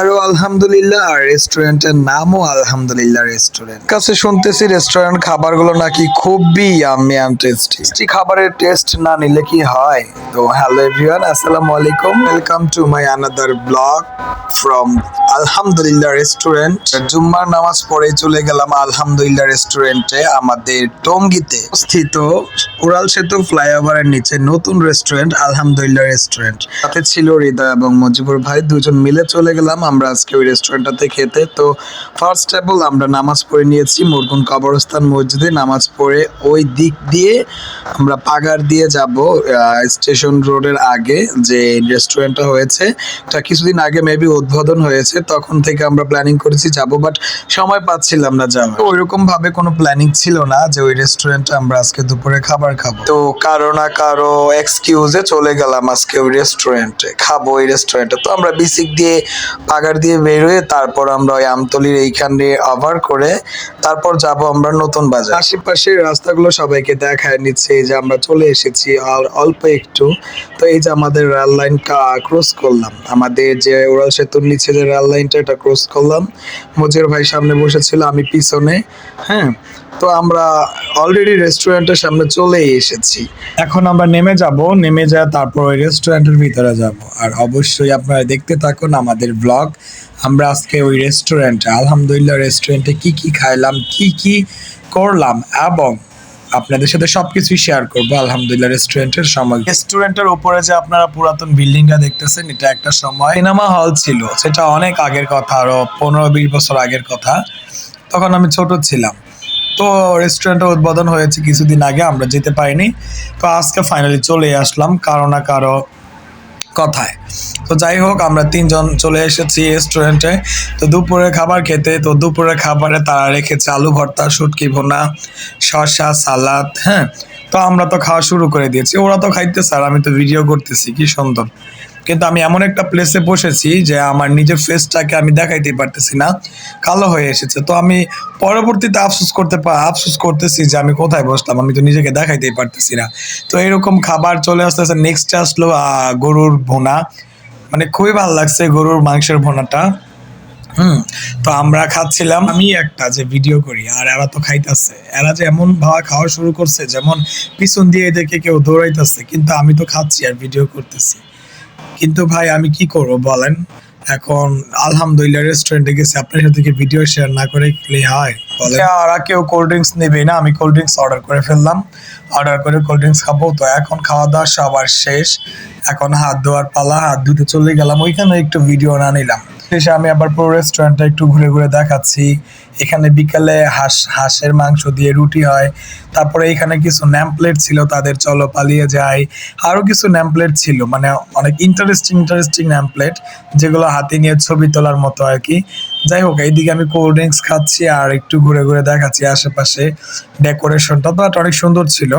আরও আলহামদুলিল্লাহ, আর রেস্টুরেন্টের নামও আলহামদুলিল্লাহ রেস্টুরেন্ট কাছে শুনতেছি রেস্টুরেন্ট খাবারগুলো নাকি খুবই অ্যান্ড টেস্টি টেস্টি খাবারের টেস্ট না নিলে কি হয়? তো হ্যালো এভরিওয়ান আসসালামু আলাইকুম। Welcome to my another blog from আলহামদুলিল্লাহ রেস্টুরেন্ট জুম্মার নামাজ পড়ে চলে গেলাম আলহামদুলিল্লাহ রেস্টুরেন্টে আমাদের টঙ্গিতে অবস্থিত উড়াল সেতু ফ্লাইওভারের নিচে নতুন রেস্টুরেন্ট আলহামদুলিল্লাহ রেস্টুরেন্ট সাথে ছিল হৃদয় এবং মজিবুর ভাই, দুজন মিলে চলে গেলাম। আমরা আজকে ওই রেস্টুরেন্টটাতে খেতে। তো ফার্স্ট অল আমরা নামাজ পড়ে নিয়েছি মুরগুন কবরস্থান মসজিদে নামাজ পড়ে ওই দিক দিয়ে আমরা পাগার দিয়ে যাব স্টেশন রোডের আগে যে রেস্টুরেন্টটা হয়েছে। তা কিছুদিন আগে মেবি উদ্বোধন হয়েছে। তখন থেকে আমরা প্ল্যানিং করেছি যাব বাট সময় পাচ্ছিলাম না যাওয়ার। ওইরকম ভাবে কোনো প্ল্যানিং ছিল না যে ওই রেস্টুরেন্টে আমরা আজকে দুপুরে খাবার খাব। তো কারও না কারও এক্সকিউজে চলে গেলাম আজকে ওই রেস্টুরেন্টে খাব ওই রেস্টুরেন্টে তো আমরা বিসিক দিয়ে পাগার দিয়ে বেরোয় তারপর আমরা ওই আমতলির এইখানে আবার করে তারপর যাব আমরা নতুন বাজার। আশেপাশের রাস্তাগুলো সবাইকে দেখায় নিচ্ছে, এই যে আমরা চলে এসেছি আর অল্প একটু। তো এই যে আমাদের রেল লাইন ক্রস করলাম। আমাদের যে উড়াল সেতুর নিচে যে রেল লাইনটা এটা ক্রস করলাম। মজির ভাই সামনে বসেছিল, আমি পিছনে। হ্যাঁ তো আমরা অলরেডি রেস্টুরেন্টের সামনে চলেই এসেছি। এখন আমরা নেমে যাব, নেমে যা, তারপর ওই রেস্টুরেন্টের ভিতরে যাব। আর অবশ্যই আপনারা দেখতে থাকুন আমাদের ব্লগ আমরা আজকে ওই রেস্টুরেন্টে আলহামদুলিল্লাহ রেস্টুরেন্টে কি কি খাইলাম, কি কি করলাম এবং আপনাদের সাথে সবকিছুই শেয়ার করব। আলহামদুলিল্লাহ রেস্টুরেন্টের সময়। রেস্টুরেন্টের উপরে যে আপনারা পুরাতন বিল্ডিংটা দেখতেছেন, এটা একটা সময় সিনেমা হল ছিল। সেটা অনেক আগের কথা, আরও পনেরো বিশ বছর আগের কথা। তখন আমি ছোট ছিলাম। তো রেস্টুরেন্টের উদ্বোধন হয়েছে কিছুদিন আগে, আমরা যেতে পারিনি। তো আজকে ফাইনালি চলে আসলাম, কারও না কারও কথায়। তো যাই হোক, আমরা তিনজন চলে এসেছি রেস্টুরেন্টে তো দুপুরে খাবার খেতে, তো দুপুরে খাবারে তারা রেখেছে আলু ভর্তা, শুটকি ভোনা, শসা, সালাদ হ্যাঁ? তো আমরা তো খাওয়া শুরু করে দিয়েছি। ওরা তো খাইতেছে, আর আমি তো ভিডিও করতেছি, কি সুন্দর। কিন্তু আমি এমন একটা প্লেসে বসেছি যে আমার নিজের ফেসটাকে আমি দেখাইতে পারতেছি না, কালো হয়ে এসেছে। তো আমি পরবর্তীতে আফসোস করতে আফসোস করতেছি যে আমি কোথায় বসলাম, আমি তো নিজেকে দেখাইতেই পারতেছি না। তো এরকম খাবার চলে আসতেছে নেক্সট আসলো গরুর ভুনা। মানে খুবই ভালো লাগছে গরুর মাংসের ভুনাটা। হুম, তো আমরা খাচ্ছিলাম, আমি একটা যে ভিডিও করি, আর এরা তো খাইতেছে। এরা যে এমন ভাবে খাওয়া শুরু করছে, যেমন পিছন দিয়ে দেখে কেউ দৌড়াইতেছে, কিন্তু আমি তো খাচ্ছি আর ভিডিও করতেছি। কিন্তু ভাই, আমি কি করব বলেন? এখন আলহামদুলিল্লাহ রেস্টুরেন্টে গেছি। আপনার সাথে কি ভিডিও শেয়ার না করে কি হয়? বলেন। ওরা কেউ কোল্ড ড্রিঙ্কস নেবে না। আমি কোল্ড ড্রিঙ্কস অর্ডার করে ফেললাম। অর্ডার করে কোল্ড ড্রিঙ্কস খাব। তো এখন খাওয়া দাওয়া সবার শেষ। এখন হাত ধোয়ার পালা, হাত ধুতে চলে গেলাম। ওইখানে একটু ভিডিও না নিলাম। শেষে আমি আবার পুরো রেস্টুরেন্টটা একটু ঘুরে ঘুরে দেখাচ্ছি। এখানে বিকালে হাঁস, হাঁসের মাংস দিয়ে রুটি হয়। তারপরে এখানে কিছু ন্যামপ্লেট ছিল তাদের, চলো পালিয়ে যায় আরও কিছু ন্যামপ্লেট ছিল মানে অনেক ইন্টারেস্টিং ইন্টারেস্টিং ন্যামপ্লেট যেগুলো হাতে নিয়ে ছবি তোলার মতো আর কি। যাই হোক, এইদিকে আমি কোল্ড ড্রিঙ্কস খাচ্ছি আর একটু ঘুরে ঘুরে দেখাচ্ছি আশেপাশে ডেকোরেশনটা তো অনেক সুন্দর ছিল।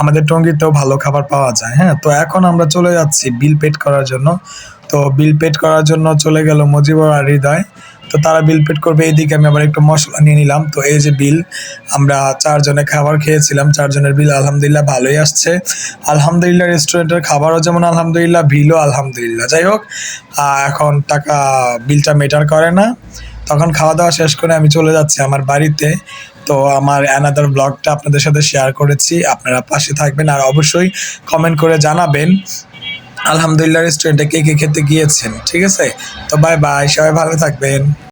আমাদের টঙ্গিতেও ভালো খাবার পাওয়া যায় হ্যাঁ? তো এখন আমরা চলে যাচ্ছি বিল পেড করার জন্য। তো বিল পেড করার জন্য চলে গেল মজিবর আর হৃদয়। তো তারা বিল পেড করবে, এইদিকে আমি আবার একটু মশলা নিয়ে নিলাম। তো এই যে বিল আমরা চারজনে খাবার খেয়েছিলাম, চারজনের বিল আলহামদুলিল্লাহ ভালোই আসছে। আলহামদুলিল্লাহ রেস্টুরেন্টের খাবারও যেমন আলহামদুলিল্লাহ বিলও আলহামদুলিল্লাহ। যাই হোক এখন টাকা বিলটা মেটার করে না। তখন খাওয়া দাওয়া শেষ করে আমি চলে যাচ্ছি আমার বাড়িতে। তো আমার অ্যানাদার ব্লগটা আপনাদের সাথে শেয়ার করেছি। আপনারা পাশে থাকবেন আর অবশ্যই কমেন্ট করে জানাবেন। আলহামদুলিল্লাহ রেস্টুরেন্টে কে কে খেতে গিয়েছেন ঠিক আছে? তো বাই বাই সবাই ভালো থাকবেন।